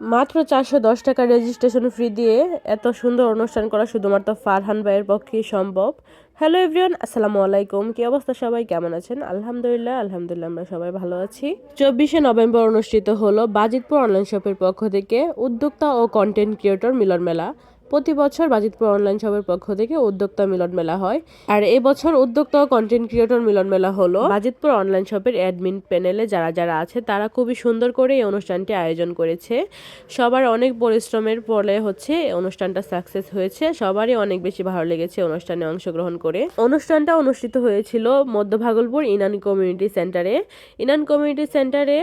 মাত্র চারশো দশ টাকা রেজিস্ট্রেশন ফ্রি দিয়ে এত সুন্দর অনুষ্ঠান করা শুধুমাত্র ফারহান ভাইয়ের পক্ষেই সম্ভব। হ্যালো এভরিওয়ান আসসালামু আলাইকুম। কি অবস্থা সবাই? কেমন আছেন? আলহামদুলিল্লাহ আলহামদুলিল্লাহ আমরা সবাই ভালো আছি। চব্বিশে নভেম্বর অনুষ্ঠিত হলো বাজিতপুর অনলাইন শপের পক্ষ থেকে উদ্যোক্তা ও কন্টেন্ট ক্রিয়েটর মিলন মেলা। প্রতি বছর বাজিতপুর অনলাইন শপের পক্ষ থেকে উদ্যোক্তা মিলন মেলা হয়। আর এই বছর উদ্যোক্তা কন্টেন্ট ক্রিয়েটর মিলন মেলা হলো। বাজিতপুর অনলাইন শপের অ্যাডমিন প্যানেলে যারা যারা আছে, তারা খুবই সুন্দর করে এই অনুষ্ঠানটি আয়োজন করেছে। সবার অনেক পরিশ্রমের ফলে হচ্ছে অনুষ্ঠানটা সাকসেস হয়েছে। সবারই অনেক বেশি ভালো লেগেছে অনুষ্ঠানে অংশগ্রহণ করে। অনুষ্ঠানটা অনুষ্ঠিত হয়েছিল মধ্য ভাগলপুর ইনান কমিউনিটি সেন্টারে ইনান কমিউনিটি সেন্টারে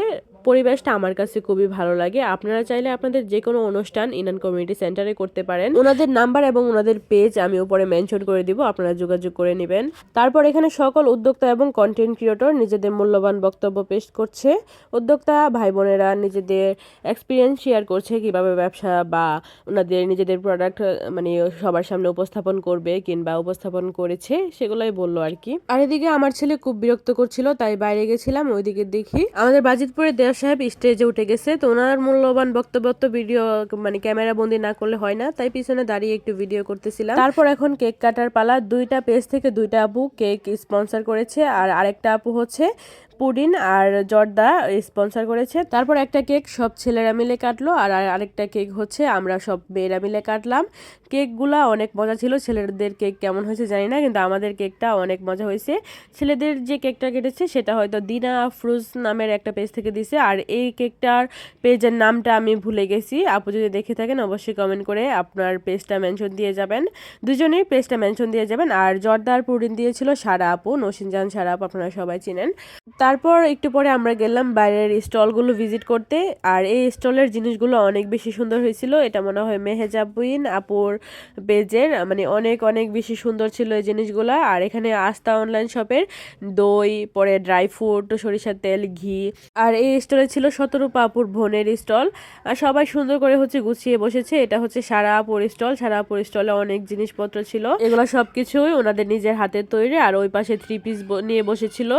পরিবেশটা আমার কাছে খুবই ভালো লাগে। আপনারা চাইলে আপনাদের যে কোনো অনুষ্ঠান ইনান কমিউনিটি সেন্টারে করতে পারেন। ওনাদের নাম্বার এবং ওনাদের পেজ আমি উপরে মেনশন করে দিব, আপনারা যোগাযোগ করে নেবেন। তারপর এখানে সকল উদ্যোক্তা এবং কন্টেন্ট ক্রিয়েটর নিজেদের মূল্যবান বক্তব্য পেশ করছে। উদ্যোক্তা ভাই বোনেরা নিজেদের এক্সপিরিয়েন্স শেয়ার করছে, কীভাবে ব্যবসা বা ওনাদের নিজেদের প্রোডাক্ট মানে সবার সামনে উপস্থাপন করবে কিংবা উপস্থাপন করেছে, সেগুলোই বলল আর কি। আর এদিকে আমার ছেলে খুব বিরক্ত করছিল, তাই বাইরে গেছিলাম, ওইদিকে দেখি। আমাদের বাজিতপুরে দেওয়া সাহেব স্টেজে উঠে গেছে। তো ওনার মূল্যবান বক্তব্য তো ভিডিও মানে ক্যামেরা বন্দি না করলে হয় না। তাই পিছনে দাঁড়িয়ে একটু ভিডিও করতেছিলাম। তারপর এখন কেক কাটার পালা। দুইটা পেজ থেকে দুইটা আপু কেক স্পন্সর করেছে। আর আরেকটা আপু হচ্ছে পুডিন আর জর্দা স্পন্সর করেছে। তারপর একটা কেক সব ছেলেরা মিলে কাটলো আর আর আরেকটা কেক হচ্ছে আমরা সব মেয়েরা মিলে কাটলাম। কেকগুলা অনেক মজা ছিল। ছেলেদের কেক কেমন হয়েছে জানি না, কিন্তু আমাদের কেকটা অনেক মজা হয়েছে। ছেলেদের যে কেকটা কেটেছে সেটা হয়তো দিনা ফ্রুজ নামের একটা পেজ থেকে দিছে। আর এই কেকটার পেজের নামটা আমি ভুলে গেছি। আপু যদি দেখে থাকেন অবশ্যই কমেন্ট করে আপনার পেজটা মেনশন দিয়ে যাবেন। দুজনেই পেজটা মেনশন দিয়ে যাবেন। আর জর্দার পুডিন দিয়েছিল সারা আপু। নসিনজান সারা আপু, আপনারা সবাই চিনেন। তারপর একটু পরে আমরা গেলাম বাইরের স্টলগুলো ভিজিট করতে। আর এই স্টলের জিনিসগুলো অনেক বেশি সুন্দর হয়েছিল। এটা মনে হয় মেহেজাবুইন আপুর পেজের মানে অনেক অনেক বেশি সুন্দর ছিল এই জিনিসগুলো। আর এখানে আস্থা অনলাইন শপের দই, পরে ড্রাই ফ্রুট, সরিষার তেল, ঘি। আর এই স্টলে ছিল শতরূপা আপুর বোনের স্টল। আর সবাই সুন্দর করে হচ্ছে গুছিয়ে বসেছে। এটা হচ্ছে সারা আপুর স্টল। সারা আপুর স্টলে অনেক জিনিসপত্র ছিল। এগুলো সবকিছুই ওনাদের নিজের হাতের তৈরি। আর ওই পাশে থ্রি পিস নিয়ে বসেছিল।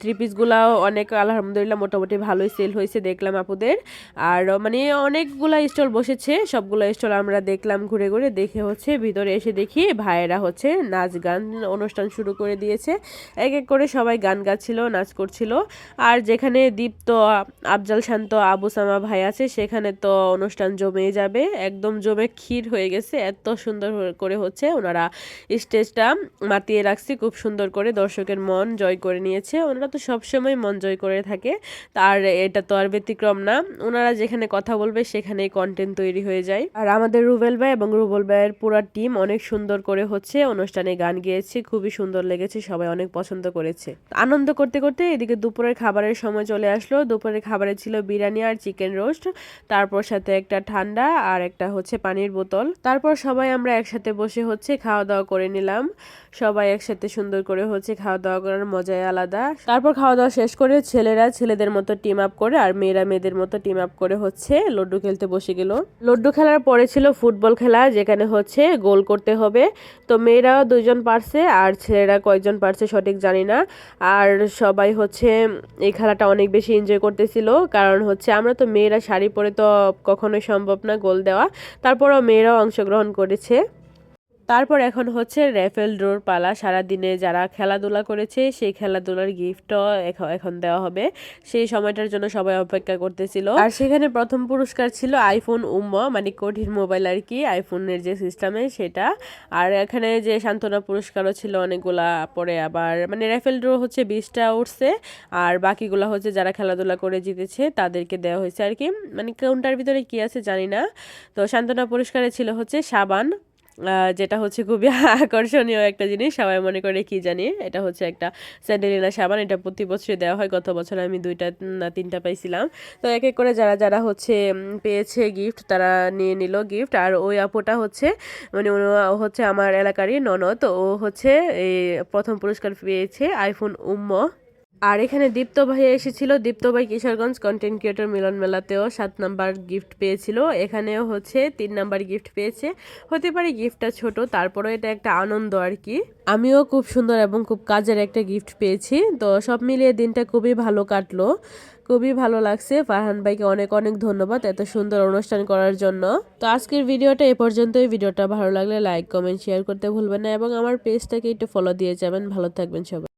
থ্রি পিসগুলাও অনেক, আলহামদুলিল্লাহ মোটামুটি ভালোই সেল হয়েছে দেখলাম আপুদের। আর মানে অনেকগুলা স্টল বসেছে, সবগুলো স্টল আমরা দেখলাম ঘুরে ঘুরে, দেখে হচ্ছে ভিতরে এসে দেখি ভাইয়েরা হচ্ছে নাচ গান অনুষ্ঠান শুরু করে দিয়েছে। এক এক করে সবাই গান গাচ্ছিল, নাচ করছিল। আর যেখানে দীপ্ত, আফজাল শান্ত, আবু সামা ভাই আছে, সেখানে তো অনুষ্ঠান জমে যাবে। একদম জমে ক্ষীর হয়ে গেছে, এত সুন্দর করে হচ্ছে ওনারা স্টেজটা মাতিয়ে রাখছে, খুব সুন্দর করে দর্শকের মন জয় করে নিয়েছে। ওনারা তো সবসময় মন জয় করে থাকে। তার এটা তো আর ব্যতিক্রম না। ওনারা যেখানে কথা বলবে, সেখানেই কন্টেন্ট তৈরি হয়ে যায়। আর আমাদের রুবেল ভাই এবং রুবেল ভাইয়ের পুরো টিম অনেক সুন্দর করে হচ্ছে অনুষ্ঠানে গান গেয়েছে। খুবই সুন্দর লেগেছে, সবাই অনেক পছন্দ করেছে। আনন্দ করতে করতে এদিকে দুপুরের খাবারের সময় চলে আসলো। দুপুরের খাবারে ছিল বিরিয়ানি আর চিকেন রোস্ট তারপর সাথে একটা ঠান্ডা আর একটা হচ্ছে পানির বোতল। তারপর সবাই আমরা একসাথে বসে হচ্ছে খাওয়া দাওয়া করে নিলাম। সবাই একসাথে সুন্দর করে হচ্ছে খাওয়া দাওয়া করার মজাই আলাদা। তারপর খাওয়া দাওয়া শেষ করে ছেলেরা ছেলেদের মতো টিম আপ করে আর মেয়েরা মেয়েদের মতো টিম আপ করে হচ্ছে লড্ডু খেলতে বসে গেল। লড্ডু খেলার পরে ছিল ফুটবল খেলা যেখানে হচ্ছে গোল করতে হবে। তো মেয়েরাও দুইজন পারছে আর ছেলেরা কয়েকজন পারছে সঠিক জানি না। আর সবাই হচ্ছে এই খেলাটা অনেক বেশি এনজয় করতেছিল। কারণ হচ্ছে আমরা তো মেয়েরা শাড়ি পরে তো কখনোই সম্ভব না গোল দেওয়া। তারপরও মেয়েরাও অংশগ্রহণ করেছে। তারপর এখন হচ্ছে র্যাফেল ড্রোর পালা। সারাদিনে যারা খেলাধুলা করেছে, সেই খেলাধুলার গিফটও এখন দেওয়া হবে। সেই সময়টার জন্য সবাই অপেক্ষা করতেছিল। আর সেখানে প্রথম পুরস্কার ছিল আইফোন উম্ম মানে কঠিন মোবাইল আর কি, আইফোনের যে সিস্টেমে সেটা। আর এখানে যে সান্ত্বনা পুরস্কারও ছিল অনেকগুলা, পরে আবার মানে র্যাফেল ড্র হচ্ছে বিশটা উঠছে। আর বাকিগুলো হচ্ছে যারা খেলাধুলা করে জিতেছে, তাদেরকে দেওয়া হয়েছে আর কি। মানে কোনটার ভিতরে কি আছে জানি না। তো সান্ত্বনা পুরস্কারে ছিল হচ্ছে সাবান। যেটা হচ্ছে খুবই আকর্ষণীয় একটা জিনিস, সবাই মনে করে কি জানি, এটা হচ্ছে একটা স্যান্ডেলিনা সাবান, এটা প্রতি বছরই দেওয়া হয়। গত বছর আমি দুইটা না তিনটা পাইছিলাম। তো এক এক করে যারা যারা হচ্ছে পেয়েছে গিফট তারা নিয়ে নিল গিফট আর ওই আপুটা হচ্ছে মানে হচ্ছে আমার এলাকারই ননদ। ও হচ্ছে এই প্রথম পুরস্কার পেয়েছে আইফোন উম্ম। আর এখানে দীপ্ত ভাই এসেছিল। দীপ্ত ভাই কিশোরগঞ্জ কন্টেন্ট ক্রিয়েটর মিলন মেলাতেও সাত নাম্বার গিফট পেয়েছিল। এখানেও হচ্ছে তিন নাম্বার গিফট পেয়েছে। হতে পারে গিফটটা ছোট, তারপরেও এটা একটা আনন্দ আর কি। আমিও খুব সুন্দর এবং খুব কাজের একটা গিফট পেয়েছি। তো সব মিলিয়ে দিনটা খুবই ভালো কাটলো। খুবই ভালো লাগছে। ফারহান ভাইকে অনেক অনেক ধন্যবাদ এত সুন্দর অনুষ্ঠান করার জন্য। তো আজকের ভিডিওটা এ পর্যন্তই। ভিডিওটা ভালো লাগলে লাইক কমেন্ট শেয়ার করতে ভুলবেন না এবং আমার পেজটাকে একটু ফলো দিয়ে যাবেন। ভালো থাকবেন সবাই।